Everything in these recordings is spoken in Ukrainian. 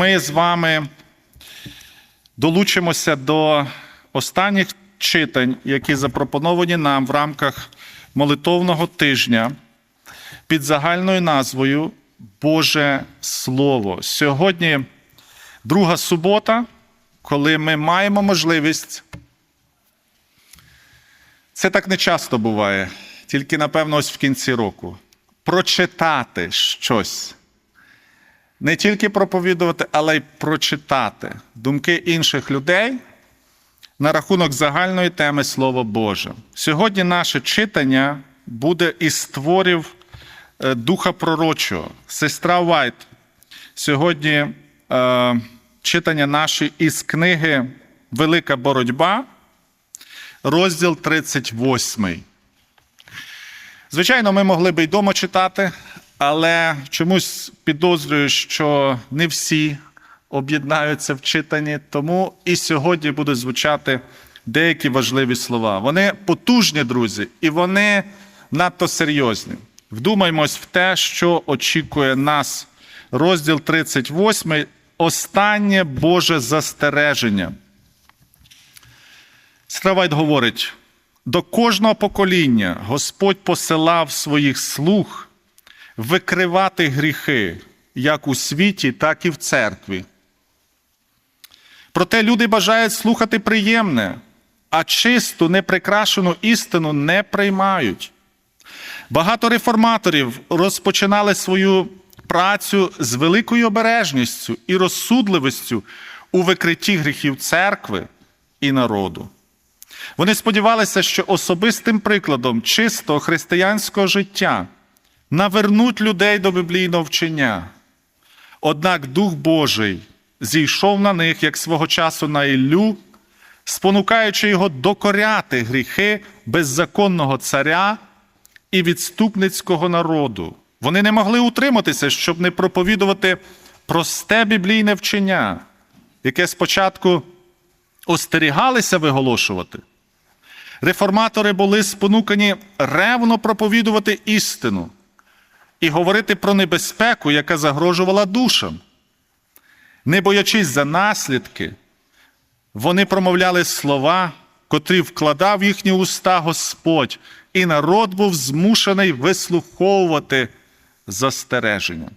ми з вами долучимося до останніх читань, які запропоновані нам в рамках молитовного тижня під загальною назвою Боже Слово. Сьогодні друга субота, коли ми маємо можливість. Це так не часто буває, тільки, напевно, ось в кінці року. Прочитати щось. Не тільки проповідувати, але й прочитати думки інших людей на рахунок загальної теми Слово Боже. Сьогодні наше читання буде із творів е, Духа Пророчого. Сестра Вайт. Сьогодні е, читання наше із книги Велика боротьба, розділ 38. Звичайно, ми могли би й дома читати, але чомусь підозрюю, що не всі об'єднаються в читанні, тому і сьогодні будуть звучати деякі важливі слова. Вони потужні, друзі, і вони надто серйозні. Вдумаймось в те, що очікує нас. Розділ 38, останнє Боже застереження. Стравайт говорить: до кожного покоління Господь посилав своїх слуг викривати гріхи як у світі, так і в церкві. Проте люди бажають слухати приємне, а чисту, неприкрашену істину не приймають. Багато реформаторів розпочинали свою працю з великою обережністю і розсудливістю у викритті гріхів церкви і народу. Вони сподівалися, що особистим прикладом чистого християнського життя навернуть людей до біблійного вчення. Однак Дух Божий зійшов на них, як свого часу на Іллю, спонукаючи його докоряти гріхи беззаконного царя і відступницького народу. Вони не могли утриматися, щоб не проповідувати просте біблійне вчення, яке спочатку остерігалися виголошувати. Реформатори були спонукані ревно проповідувати істину і говорити про небезпеку, яка загрожувала душам. Не боячись за наслідки, вони промовляли слова, котрі вкладав в їхні уста Господь, і народ був змушений вислуховувати застереження.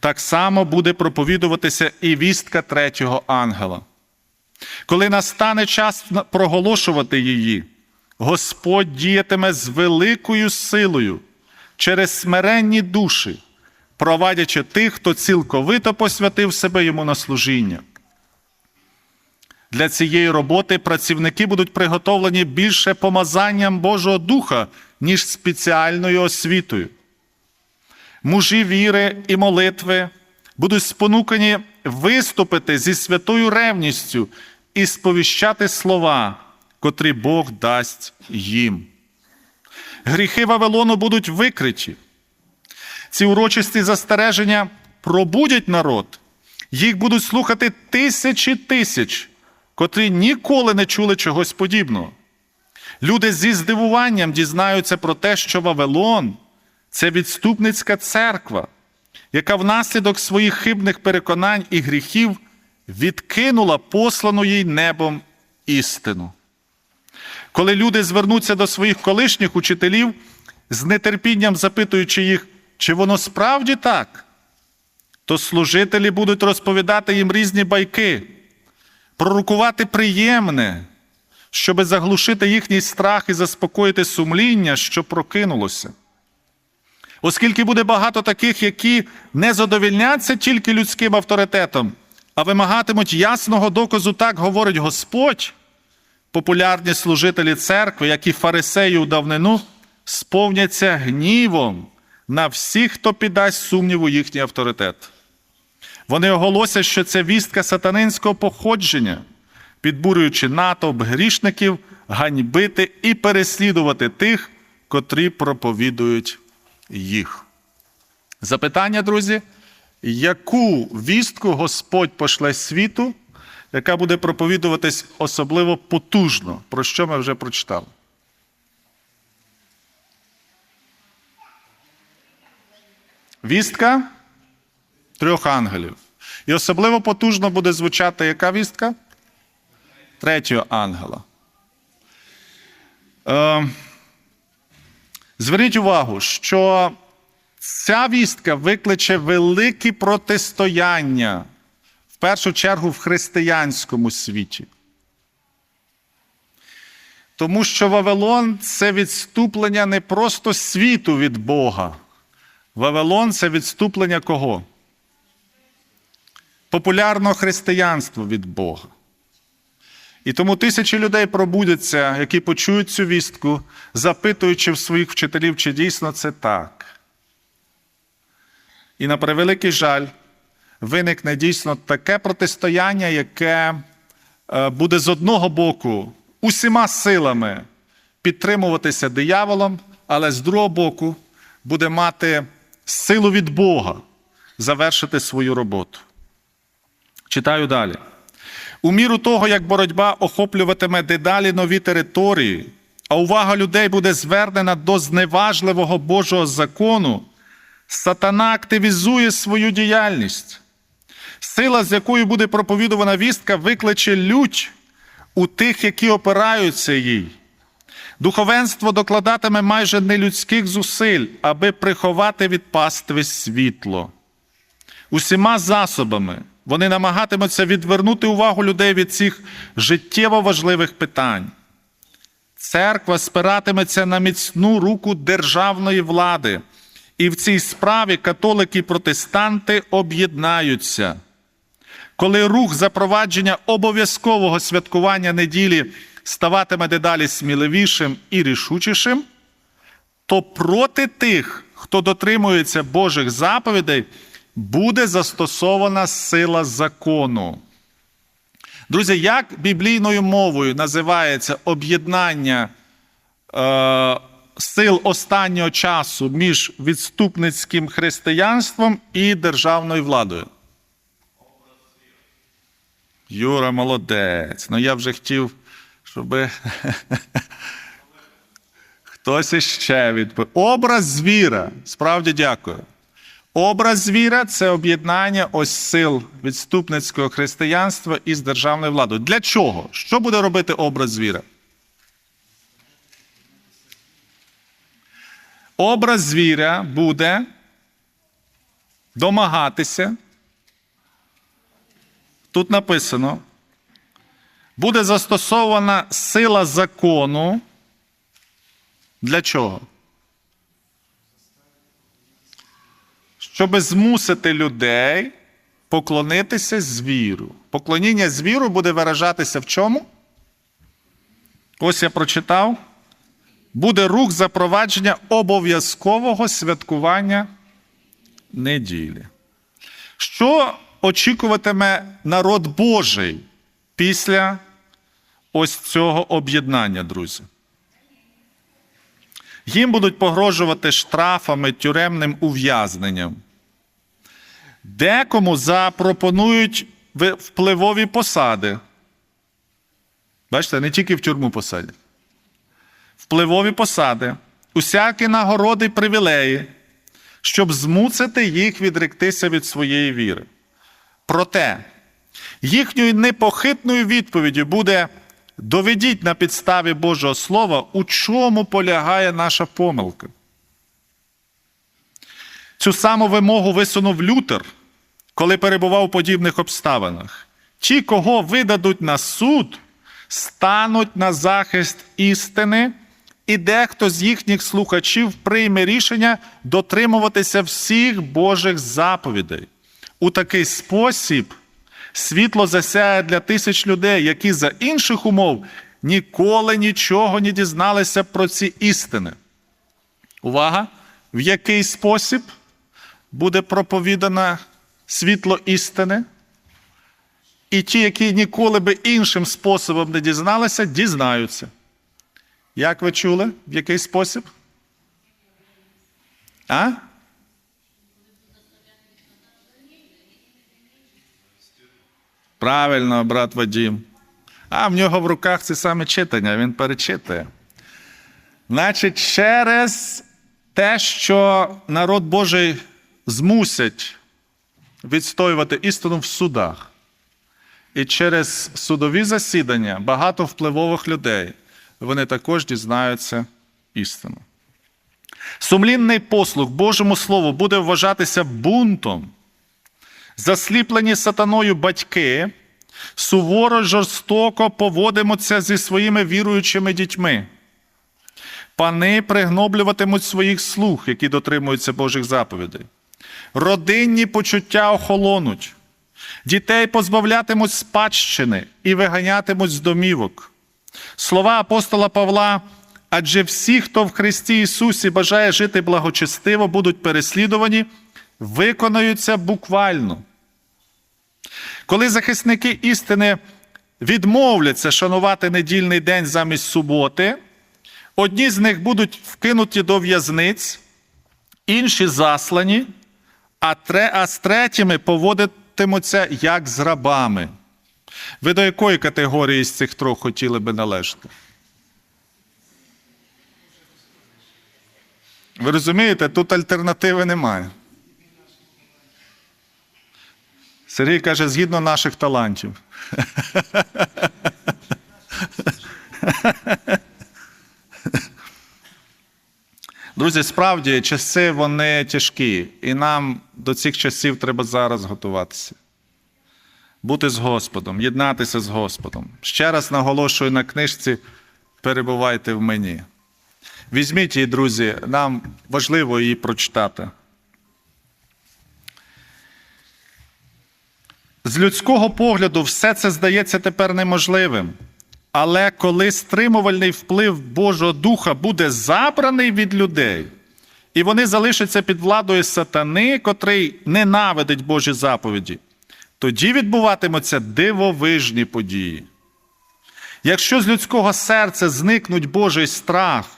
Так само буде проповідуватися і вістка третього ангела. Коли настане час проголошувати її, Господь діятиме з великою силою через смиренні душі, провадячи тих, хто цілковито посвятив себе йому на служіння. Для цієї роботи працівники будуть приготовлені більше помазанням Божого Духа, ніж спеціальною освітою. Мужі віри і молитви будуть спонукані виступити зі святою ревністю і сповіщати слова, котрі Бог дасть їм. Гріхи Вавилону будуть викриті. Ці урочисті застереження пробудять народ, їх будуть слухати тисячі тисяч, котрі ніколи не чули чогось подібного. Люди зі здивуванням дізнаються про те, що Вавилон це відступницька церква, яка внаслідок своїх хибних переконань і гріхів відкинула послану їй небом істину. Коли люди звернуться до своїх колишніх учителів, з нетерпінням запитуючи їх, чи воно справді так, то служителі будуть розповідати їм різні байки, пророкувати приємне, щоби заглушити їхній страх і заспокоїти сумління, що прокинулося. Оскільки буде багато таких, які не задовільняться тільки людським авторитетом, а вимагатимуть ясного доказу, так говорить Господь, популярні служителі церкви, як і фарисеї у давнину, сповняться гнівом на всіх, хто піддасть сумніву їхній авторитет. Вони оголосять, що це вістка сатанинського походження, підбурюючи натовп грішників, ганьбити і переслідувати тих, котрі проповідують їх. Запитання, друзі, яку вістку Господь пошле світу, яка буде проповідуватись особливо потужно, про що ми вже прочитали? Вістка трьох ангелів. І особливо потужно буде звучати яка вістка? Третього ангела. Е, зверніть увагу, що ця вістка викличе великі протистояння, першу чергу в християнському світі. Тому що Вавилон це відступлення не просто світу від Бога. Вавилон це відступлення кого? Популярного християнства від Бога. І тому тисячі людей пробудяться, які почують цю вістку, запитуючи в своїх вчителів, чи дійсно це так. І на превеликий жаль, виникне дійсно таке протистояння, яке е, буде з одного боку усіма силами підтримуватися дияволом, але з другого боку буде мати силу від Бога завершити свою роботу. Читаю далі. У міру того, як боротьба охоплюватиме дедалі нові території, а увага людей буде звернена до зневажливого Божого закону, сатана активізує свою діяльність. Сила, з якою буде проповідувана вістка, викличе лють у тих, які опираються їй. Духовенство докладатиме майже нелюдських зусиль, аби приховати від пастви світло. Усіма засобами вони намагатимуться відвернути увагу людей від цих життєво важливих питань. Церква спиратиметься на міцну руку державної влади, і в цій справі католики і протестанти об'єднаються. Коли рух запровадження обов'язкового святкування неділі ставатиме дедалі сміливішим і рішучішим, то проти тих, хто дотримується Божих заповідей, буде застосована сила закону. Друзі, як біблійною мовою називається об'єднання е, сил останнього часу між відступницьким християнством і державною владою? Юра, молодець. Ну я вже хотів, щоб хтось іще відповів. Образ звіра. Справді дякую. Образ звіра це об'єднання ось сил відступницького християнства із державною владою. Для чого? Що буде робити образ звіра? Образ звіра буде домагатися. Тут написано, буде застосована сила закону. Для чого? щоб змусити людей поклонитися звіру. Поклоніння звіру буде виражатися в чому? Ось я прочитав. Буде рух запровадження обов'язкового святкування неділі. Що очікуватиме народ Божий після ось цього об'єднання, друзі? Їм будуть погрожувати штрафами, тюремним ув'язненням. Декому запропонують впливові посади. Бачите, не тільки в тюрму посадять. Впливові посади, усякі нагороди й привілеї, щоб змусити їх відректися від своєї віри. Проте їхньою непохитною відповіддю буде. Доведіть на підставі Божого Слова, у чому полягає наша помилка. Цю саму вимогу висунув Лютер, коли перебував у подібних обставинах. Ті, кого видадуть на суд, стануть на захист істини, і дехто з їхніх слухачів прийме рішення дотримуватися всіх Божих заповідей. У такий спосіб світло засяє для тисяч людей, які за інших умов ніколи нічого не дізналися про ці істини. Увага! В який спосіб буде проповідано світло істини? І ті, які ніколи би іншим способом не дізналися, дізнаються. Як ви чули? В який спосіб? А? Правильно, брат Вадім. А в нього в руках це саме читання, він перечитує. Значить, через те, що народ Божий змусять відстоювати істину в судах. І через судові засідання багато впливових людей вони також дізнаються істину. Сумлінний послуг Божому Слову буде вважатися бунтом. Засліплені сатаною батьки суворо жорстоко поводимуться зі своїми віруючими дітьми. Пани пригноблюватимуть своїх слуг, які дотримуються Божих заповідей. Родинні почуття охолонуть. Дітей позбавлятимуть спадщини і виганятимуть з домівок. Слова апостола Павла, адже всі, хто в Христі Ісусі бажає жити благочестиво, будуть переслідувані, виконаються буквально. Коли захисники істини відмовляться шанувати недільний день замість суботи, одні з них будуть вкинуті до в'язниць, інші заслані, а, тре, а з третіми поводитимуться як з рабами. Ви до якої категорії з цих трьох хотіли би належати? Ви розумієте, тут альтернативи немає. Сергій каже, згідно наших талантів. Друзі, справді часи вони тяжкі, і нам до цих часів треба зараз готуватися. Бути з Господом, єднатися з Господом. Ще раз наголошую на книжці перебувайте в мені. Візьміть її, друзі, нам важливо її прочитати. З людського погляду все це здається тепер неможливим. Але коли стримувальний вплив Божого Духа буде забраний від людей, і вони залишаться під владою сатани, котрий ненавидить Божі заповіді, тоді відбуватимуться дивовижні події. Якщо з людського серця зникнуть Божий страх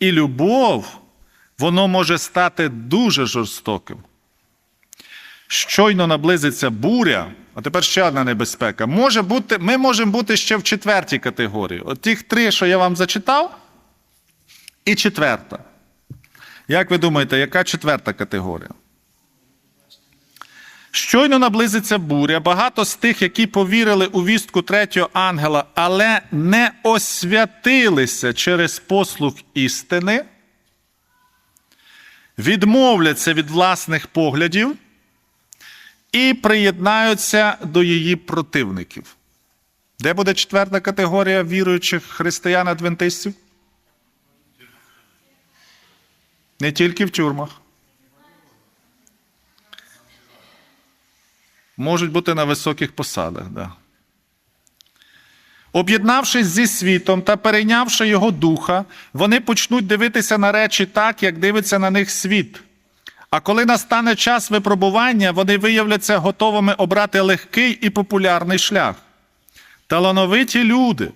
і любов, воно може стати дуже жорстоким. Щойно наблизиться буря, а тепер ще одна небезпека. Може бути, ми можемо бути ще в четвертій категорії. От тих три, що я вам зачитав, і четверта. Як ви думаєте, яка четверта категорія? Щойно наблизиться буря, багато з тих, які повірили у вістку третього ангела, але не освятилися через послуг істини, відмовляться від власних поглядів і приєднаються до її противників. Де буде четверта категорія віруючих християн-адвентистів? Не тільки в тюрмах. Можуть бути на високих посадах. Да. Об'єднавшись зі світом та перейнявши його духа, вони почнуть дивитися на речі так, як дивиться на них світ. А коли настане час випробування, вони виявляться готовими обрати легкий і популярний шлях. Талановиті люди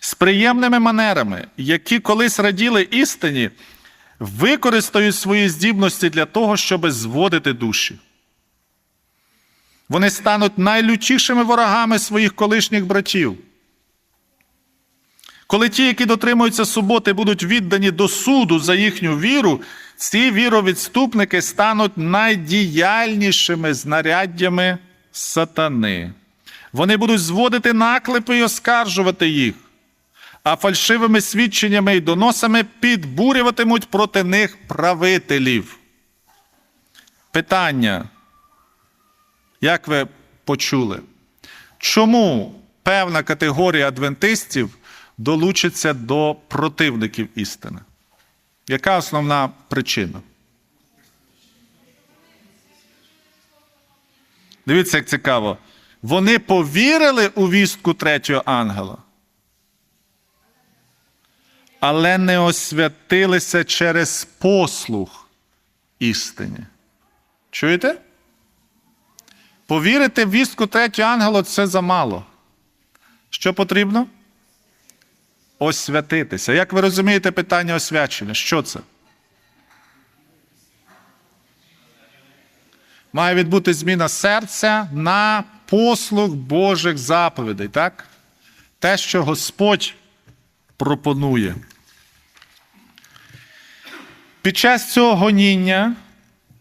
з приємними манерами, які колись раділи істині, використають свої здібності для того, щоб зводити душі. Вони стануть найлютішими ворогами своїх колишніх братів. Коли ті, які дотримуються суботи, будуть віддані до суду за їхню віру, ці віровідступники стануть найдіяльнішими знаряддями сатани. Вони будуть зводити наклепи і оскаржувати їх, а фальшивими свідченнями і доносами підбурюватимуть проти них правителів. Питання. Як ви почули? Чому певна категорія адвентистів долучиться до противників істини? Яка основна причина? Дивіться, як цікаво. Вони повірили у вістку третього ангела, але не освятилися через послух істині. Чуєте? Повірити в вістку третього ангела це замало. Що потрібно? Освятитися. Як ви розумієте питання освячення? Що це? Має відбути зміна серця на послуг Божих заповідей, так? Те, що Господь пропонує. Під час цього гоніння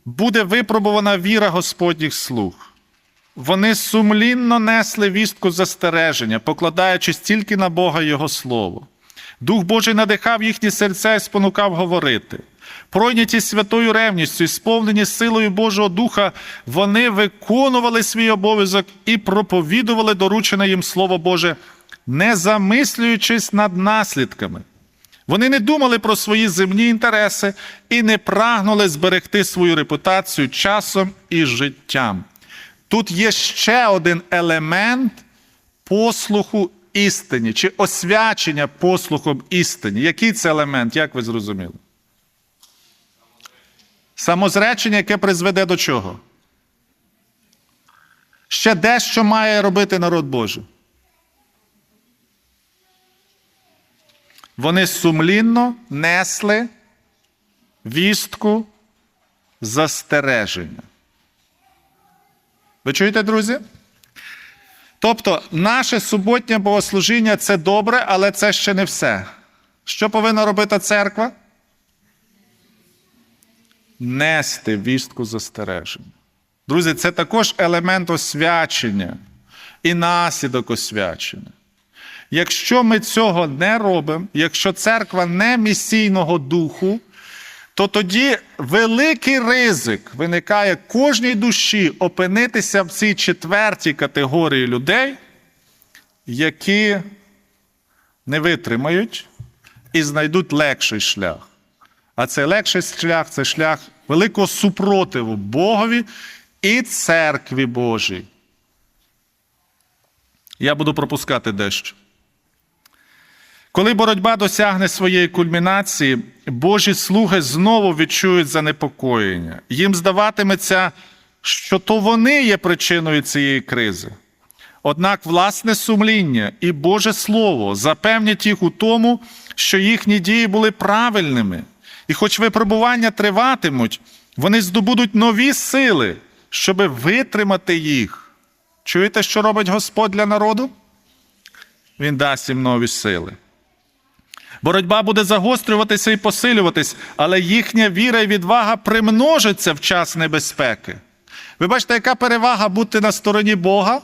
буде випробувана віра Господніх слуг. Вони сумлінно несли вістку застереження, покладаючись тільки на Бога Його Слово. Дух Божий надихав їхні серця і спонукав говорити. Пройняті святою ревністю і сповнені силою Божого Духа, вони виконували свій обов'язок і проповідували доручене їм Слово Боже, не замислюючись над наслідками. Вони не думали про свої земні інтереси і не прагнули зберегти свою репутацію часом і життям. Тут є ще один елемент послуху істині чи освячення послухом істині. Який це елемент, як ви зрозуміли? Самозречення, яке призведе до чого? Ще дещо має робити народ Божий. Вони сумлінно несли вістку застереження. Ви чуєте, друзі? Тобто, наше суботнє богослужіння це добре, але це ще не все. Що повинна робити церква? Нести вістку застереження. Друзі, це також елемент освячення і наслідок освячення. Якщо ми цього не робимо, якщо церква не місійного духу, то тоді великий ризик виникає кожній душі опинитися в цій четвертій категорії людей, які не витримають і знайдуть легший шлях. А цей легший шлях це шлях великого супротиву Богові і церкві Божій. Я буду пропускати дещо. Коли боротьба досягне своєї кульмінації, Божі слуги знову відчують занепокоєння. Їм здаватиметься, що то вони є причиною цієї кризи. Однак власне сумління і Боже Слово запевнять їх у тому, що їхні дії були правильними, і хоч випробування триватимуть, вони здобудуть нові сили, щоб витримати їх. Чуєте, що робить Господь для народу? Він дасть їм нові сили. Боротьба буде загострюватися і посилюватись, але їхня віра і відвага примножиться в час небезпеки. Ви бачите, яка перевага бути на стороні Бога,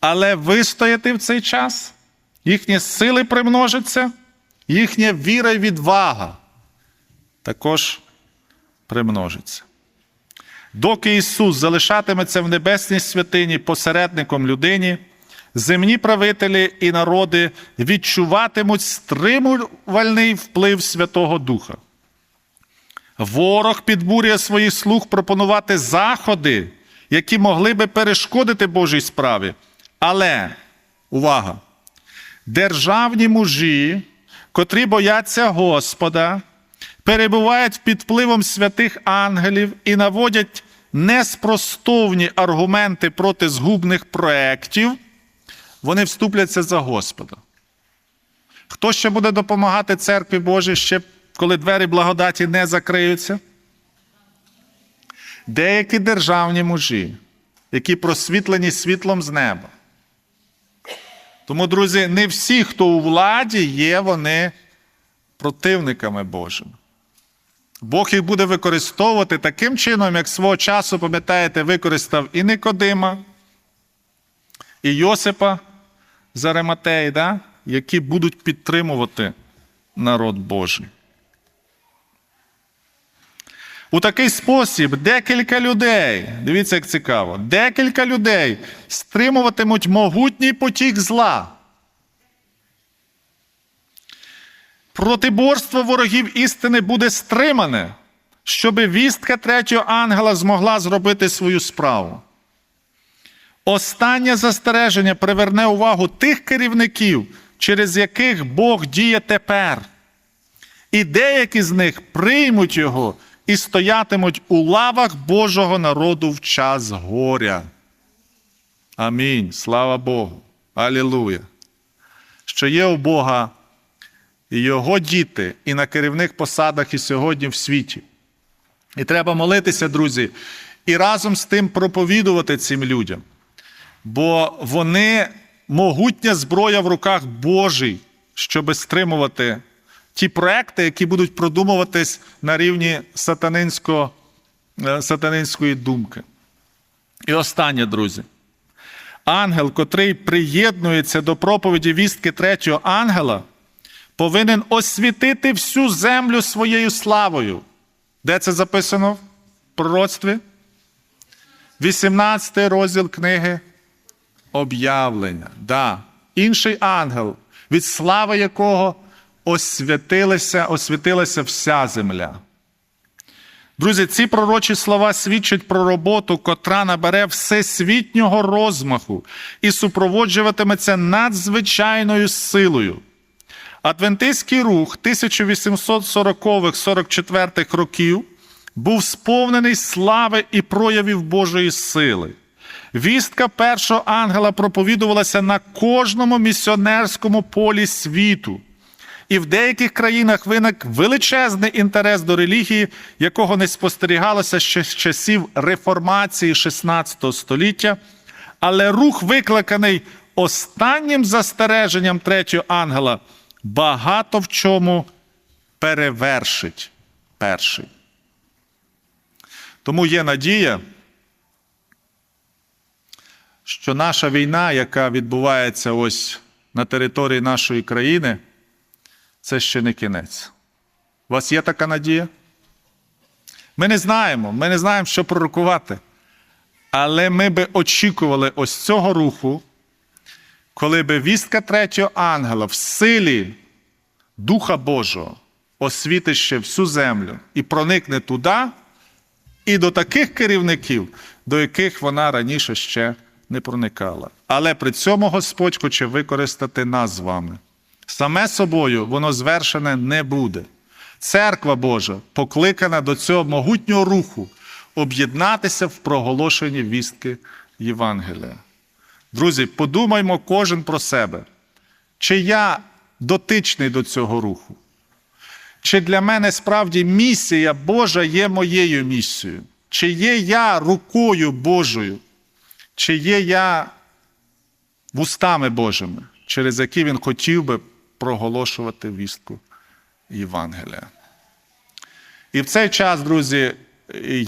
але вистояти в цей час, їхні сили примножаться, їхня віра і відвага також примножиться. Доки Ісус залишатиметься в небесній святині посередником людині, земні правителі і народи відчуватимуть стримувальний вплив Святого Духа. Ворог підбурює своїх слуг пропонувати заходи, які могли би перешкодити Божій справі. Але, увага! Державні мужі, котрі бояться Господа, перебувають під впливом святих ангелів і наводять неспростовні аргументи проти згубних проєктів, вони вступляться за Господа. Хто ще буде допомагати церкві Божій, ще коли двері благодаті не закриються? Деякі державні мужі, які просвітлені світлом з неба. Тому, друзі, не всі, хто у владі, є вони противниками Божими. Бог їх буде використовувати таким чином, як свого часу, пам'ятаєте, використав і Никодима, і Йосипа з Арематеї, да? які будуть підтримувати народ Божий. У такий спосіб декілька людей, дивіться, як цікаво, декілька людей стримуватимуть могутній потік зла. Протиборство ворогів істини буде стримане, щоб вістка третього ангела змогла зробити свою справу. Останнє застереження приверне увагу тих керівників, через яких Бог діє тепер. І деякі з них приймуть його і стоятимуть у лавах Божого народу в час горя. Амінь. Слава Богу. Алілуя. Що є у Бога його діти, і на керівних посадах і сьогодні в світі. І треба молитися, друзі, і разом з тим проповідувати цим людям. Бо вони могутня зброя в руках Божій, щоб стримувати ті проекти, які будуть продумуватись на рівні е, сатанинської думки. І останнє, друзі. Ангел, котрий приєднується до проповіді вістки третього ангела, повинен освітити всю землю своєю славою. Де це записано в пророцтві? 18 розділ книги Об'явлення. Да. Інший ангел, від слави якого освятилася, освітилася вся земля. Друзі, ці пророчі слова свідчать про роботу, котра набере всесвітнього розмаху і супроводжуватиметься надзвичайною силою. Адвентистський рух 1840-44 років був сповнений слави і проявів Божої сили. Вістка першого ангела проповідувалася на кожному місіонерському полі світу. І в деяких країнах виник величезний інтерес до релігії, якого не спостерігалося ще з часів реформації XVI століття. Але рух, викликаний останнім застереженням третього ангела, багато в чому перевершить перший. Тому є надія, що наша війна, яка відбувається ось на території нашої країни, це ще не кінець. У вас є така надія? Ми не знаємо, ми не знаємо, що пророкувати. Але ми би очікували ось цього руху, коли би вістка третього ангела в силі Духа Божого освітить ще всю землю і проникне туди, і до таких керівників, до яких вона раніше ще не проникала. Але при цьому Господь хоче використати нас з вами. Саме собою воно звершене не буде. Церква Божа покликана до цього могутнього руху об'єднатися в проголошенні вістки Євангелія. Друзі, подумаймо кожен про себе, чи я дотичний до цього руху, чи для мене справді місія Божа є моєю місією, чи є я рукою Божою, чи є я вустами Божими, через які він хотів би проголошувати вістку Євангелія. І в цей час, друзі,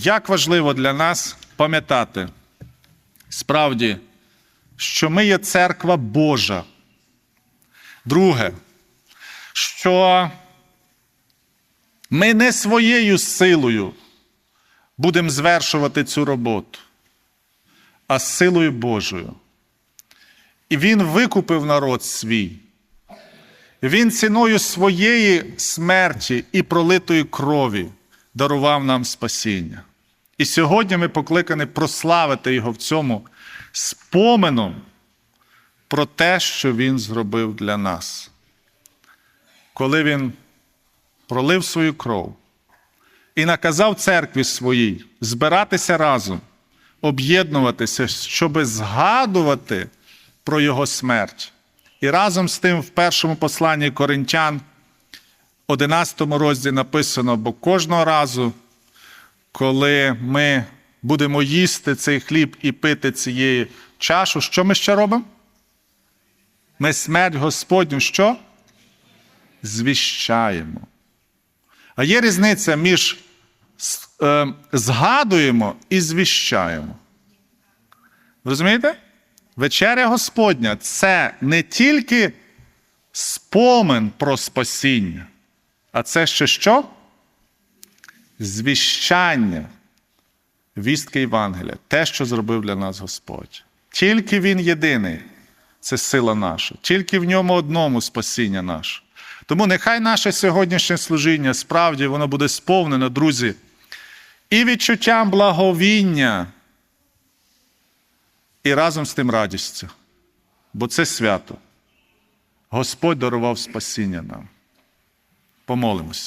як важливо для нас пам'ятати справді, що ми є церква Божа. Друге, що ми не своєю силою будемо звершувати цю роботу, а силою Божою. І Він викупив народ свій. Він ціною своєї смерті і пролитої крові дарував нам спасіння. І сьогодні ми покликані прославити Його в цьому споменом про те, що Він зробив для нас. Коли Він пролив свою кров і наказав церкві своїй збиратися разом, об'єднуватися, щоб згадувати про Його смерть. І разом з тим, в першому посланні Коринтян, 11 розділі написано: бо кожного разу, коли ми будемо їсти цей хліб і пити цієї чашу, що ми ще робимо? Ми смерть Господню що? Звіщаємо. А є різниця між згадуємо і звіщаємо. Розумієте? Вечеря Господня це не тільки спомин про спасіння, а це ще що? Звіщання вістки Євангелія, те, що зробив для нас Господь. Тільки Він єдиний це сила наша, тільки в ньому одному спасіння наше. Тому нехай наше сьогоднішнє служіння справді воно буде сповнено, друзі, і відчуттям благовіння і разом з тим радістю. Бо це свято. Господь дарував спасіння нам. Помолимося.